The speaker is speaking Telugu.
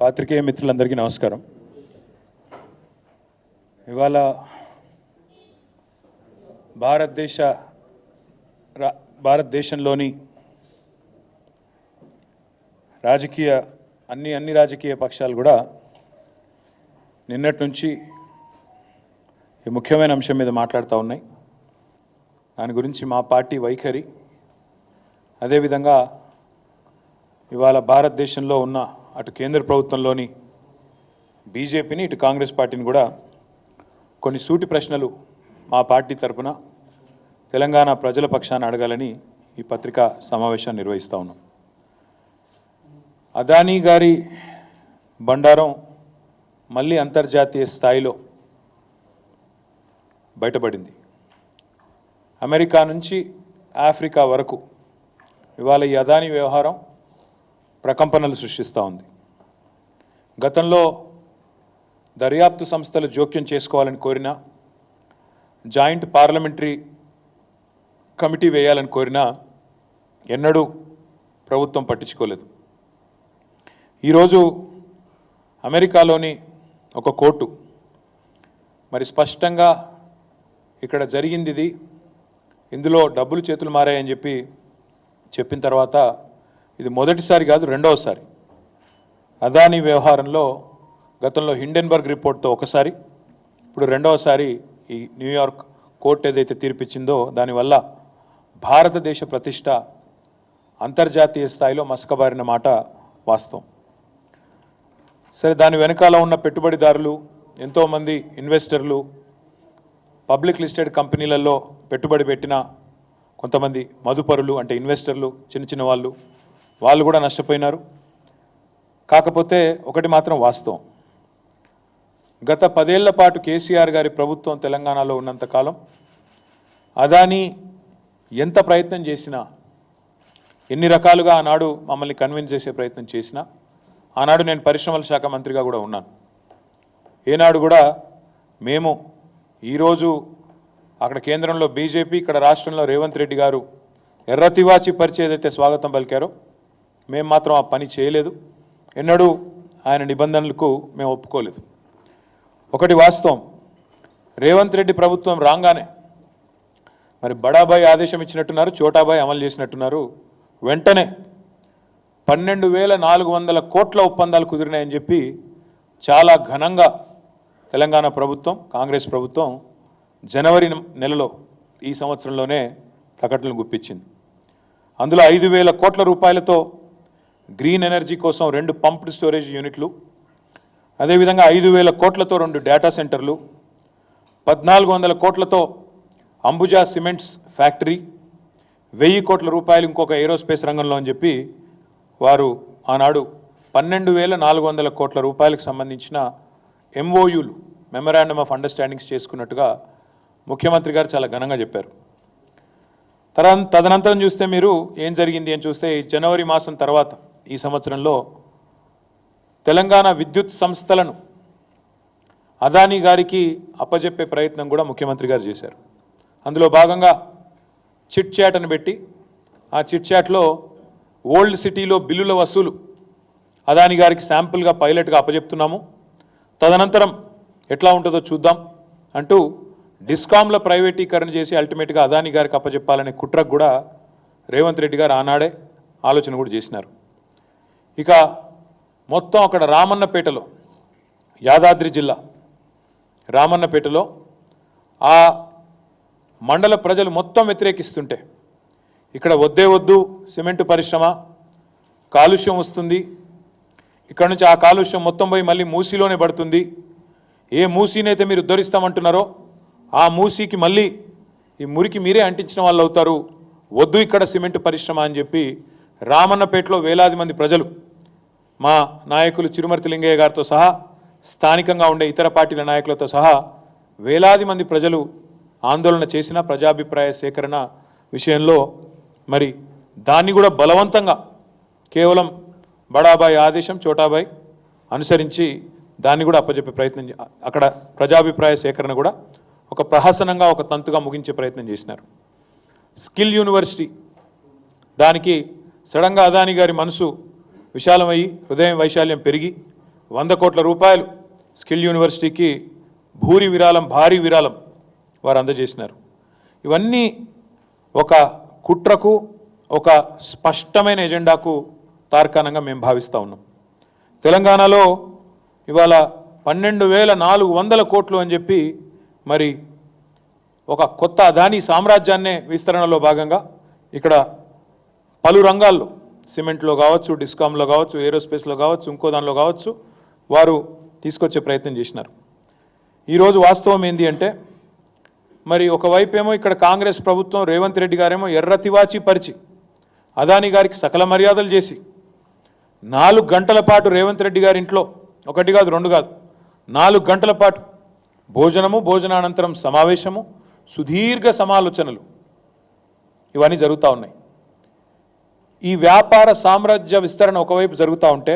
పాత్రికేయ మిత్రులందరికీ నమస్కారం. ఇవాళ భారతదేశ రా భారతదేశంలోని రాజకీయ అన్ని అన్ని రాజకీయ పక్షాలు కూడా నిన్నటి నుంచి ఈ ముఖ్యమైన అంశం మీద మాట్లాడుతూ ఉన్నాయి. దాని గురించి మా పార్టీ వైఖరి. అదేవిధంగా ఇవాళ భారతదేశంలో ఉన్న అటు కేంద్ర ప్రభుత్వంలోని బీజేపీని ఇటు కాంగ్రెస్ పార్టీని కూడా కొన్ని సూటి ప్రశ్నలు మా పార్టీ తరపున తెలంగాణ ప్రజల పక్షాన అడగాలని ఈ పత్రికా సమావేశాన్ని నిర్వహిస్తూ ఉన్నాం. అదానీ గారి బండారం మళ్ళీ అంతర్జాతీయ స్థాయిలో బయటపడింది. అమెరికా నుంచి ఆఫ్రికా వరకు ఇవాళ ఈ అదానీ వ్యవహారం ప్రకంపనలు సృష్టిస్తూ ఉంది. గతంలో దర్యాప్తు సంస్థలు జోక్యం చేసుకోవాలని కోరినా జాయింట్ పార్లమెంటరీ కమిటీ వేయాలని కోరినా ఎన్నడూ ప్రభుత్వం పట్టించుకోలేదు. ఈరోజు అమెరికాలోని ఒక కోర్టు మరి స్పష్టంగా ఇక్కడ జరిగింది ఇది ఇందులో డబ్బులు చేతులు మారాయని చెప్పి చెప్పిన తర్వాత ఇది మొదటిసారి కాదు రెండవసారి. అదానీ వ్యవహారంలో గతంలో హిండెన్బర్గ్ రిపోర్ట్తో ఒకసారి ఇప్పుడు రెండవసారి ఈ న్యూయార్క్ కోర్టు ఏదైతే తీర్పిచ్చిందో దానివల్ల భారతదేశ ప్రతిష్ట అంతర్జాతీయ స్థాయిలో మసకబారిన మాట వాస్తవం. సరే దాని వెనకాల ఉన్న పెట్టుబడిదారులు ఎంతోమంది ఇన్వెస్టర్లు పబ్లిక్ లిస్టెడ్ కంపెనీలలో పెట్టుబడి పెట్టిన కొంతమంది మదుపరులు అంటే ఇన్వెస్టర్లు చిన్న చిన్న వాళ్ళు వాళ్ళు కూడా నష్టపోయినారు. కాకపోతే ఒకటి మాత్రం వాస్తవం. గత పదేళ్ళ పాటు కేసీఆర్ గారి ప్రభుత్వం తెలంగాణలో ఉన్నంతకాలం అదాని ఎంత ప్రయత్నం చేసినా ఎన్ని రకాలుగా ఆనాడు మమ్మల్ని కన్విన్స్ చేసే ప్రయత్నం చేసినా ఆనాడు నేను పరిశ్రమల శాఖ మంత్రిగా కూడా ఉన్నాను. ఏనాడు కూడా మేము ఈరోజు అక్కడ కేంద్రంలో బీజేపీ ఇక్కడ రాష్ట్రంలో రేవంత్ రెడ్డి గారు ఎర్రతివాచి పరిచే ఏదైతే స్వాగతం పలికారో మేము మాత్రం ఆ పని చేయలేదు. ఎన్నడూ ఆయన నిబంధనలకు మేము ఒప్పుకోలేదు. ఒకటి వాస్తవం రేవంత్ రెడ్డి ప్రభుత్వం రాగానే మరి బడాబాయ్ ఆదేశం ఇచ్చినట్టున్నారు చోటాబాయ్ అమలు చేసినట్టున్నారు. వెంటనే పన్నెండు వేల నాలుగు వందల కోట్ల ఒప్పందాలు కుదిరినాయని చెప్పి చాలా ఘనంగా తెలంగాణ ప్రభుత్వం కాంగ్రెస్ ప్రభుత్వం జనవరి నెలలో ఈ సంవత్సరంలోనే ప్రకటనలు గుప్పించింది. అందులో ఐదు వేల కోట్ల రూపాయలతో గ్రీన్ ఎనర్జీ కోసం రెండు పంప్డ్ స్టోరేజ్ యూనిట్లు అదేవిధంగా ఐదు వేల కోట్లతో రెండు డేటా సెంటర్లు పద్నాలుగు వందల కోట్లతో అంబుజా సిమెంట్స్ ఫ్యాక్టరీ వెయ్యి కోట్ల రూపాయలు ఇంకొక ఏరోస్పేస్ రంగంలో అని చెప్పి వారు ఆనాడు పన్నెండు వేల నాలుగు వందల కోట్ల రూపాయలకు సంబంధించిన ఎంఓయూలు మెమరాండమ్ ఆఫ్ అండర్స్టాండింగ్స్ చేసుకున్నట్టుగా ముఖ్యమంత్రి గారు చాలా ఘనంగా చెప్పారు. తర తదనంతరం చూస్తే మీరు ఏం జరిగింది అని చూస్తే జనవరి మాసం తర్వాత ఈ సంవత్సరంలో తెలంగాణ విద్యుత్ సంస్థలను అదానీ గారికి అప్పజెప్పే ప్రయత్నం కూడా ముఖ్యమంత్రి గారు చేశారు. అందులో భాగంగా చిట్ చాట్ని పెట్టి ఆ చిట్ చాట్లో ఓల్డ్ సిటీలో బిల్లుల వసూలు అదాని గారికి శాంపుల్గా పైలట్గా అప్పజెప్తున్నాము. తదనంతరం ఎట్లా ఉంటుందో చూద్దాం అంటూ డిస్కామ్ల ప్రైవేటీకరణ చేసి అల్టిమేట్గా అదాని గారికి అప్పజెప్పాలనే కుట్రకు కూడా రేవంత్ రెడ్డి గారు ఆనాడే ఆలోచన కూడా చేసినారు. ఇక మొత్తం అక్కడ రామన్నపేటలో యాదాద్రి జిల్లా రామన్నపేటలో ఆ మండల ప్రజలు మొత్తం వ్యతిరేకిస్తుంటే ఇక్కడ వద్దే వద్దు సిమెంట్ పరిశ్రమ కాలుష్యం వస్తుంది. ఇక్కడ నుంచి ఆ కాలుష్యం మొత్తం పోయి మళ్ళీ మూసీలోనే పడుతుంది. ఏ మూసీనైతే మీరు ఉద్ధరిస్తామంటున్నారో ఆ మూసీకి మళ్ళీ ఈ మురికి మీరే అంటించిన వాళ్ళు అవుతారు వద్దు ఇక్కడ సిమెంట్ పరిశ్రమ అని చెప్పి రామన్నపేటలో వేలాది మంది ప్రజలు మా నాయకులు చిరుమర్తి లింగయ్య గారితో సహా స్థానికంగా ఉండే ఇతర పార్టీల నాయకులతో సహా వేలాది మంది ప్రజలు ఆందోళన చేసిన ప్రజాభిప్రాయ సేకరణ విషయంలో మరి దాన్ని కూడా బలవంతంగా కేవలం బడాబాయ్ ఆదేశం చోటాబాయ్ అనుసరించి దాన్ని కూడా అప్పచెప్పే ప్రయత్నం అక్కడ ప్రజాభిప్రాయ సేకరణ కూడా ఒక ప్రహసనంగా ఒక తంతుగా ముగించే ప్రయత్నం చేసినారు. స్కిల్ యూనివర్సిటీ దానికి సడన్గా అదాని గారి మనసు విశాలమయ్యి హృదయం వైశాల్యం పెరిగి వంద కోట్ల రూపాయలు స్కిల్ యూనివర్సిటీకి భూరి విరాళం భారీ విరాళం వారు అందజేసినారు. ఇవన్నీ ఒక కుట్రకు ఒక స్పష్టమైన ఎజెండాకు తార్కాణంగా మేము భావిస్తూ ఉన్నాం. తెలంగాణలో ఇవాళ పన్నెండు వేల నాలుగు వందల కోట్లు అని చెప్పి మరి ఒక కొత్త అదానీ సామ్రాజ్యాన్నే విస్తరణలో భాగంగా ఇక్కడ పలు రంగాల్లో సిమెంట్లో కావచ్చు డిస్కామ్లో కావచ్చు ఏరోస్పేస్లో కావచ్చు ఇంకో దానిలో కావచ్చు వారు తీసుకొచ్చే ప్రయత్నం చేసినారు. ఈరోజు వాస్తవం ఏంటి అంటే మరి ఒకవైపు ఏమో ఇక్కడ కాంగ్రెస్ ప్రభుత్వం రేవంత్ రెడ్డి గారేమో ఎర్ర తివాచి పరిచి అదాని గారికి సకల మర్యాదలు చేసి నాలుగు గంటల పాటు రేవంత్ రెడ్డి గారి ఇంట్లో ఒకటి కాదు రెండు కాదు నాలుగు గంటల పాటు భోజనము భోజనానంతరం సమావేశము సుదీర్ఘ సమాలోచనలు ఇవన్నీ జరుగుతూ ఉన్నాయి. ఈ వ్యాపార సామ్రాజ్య విస్తరణ ఒకవైపు జరుగుతూ ఉంటే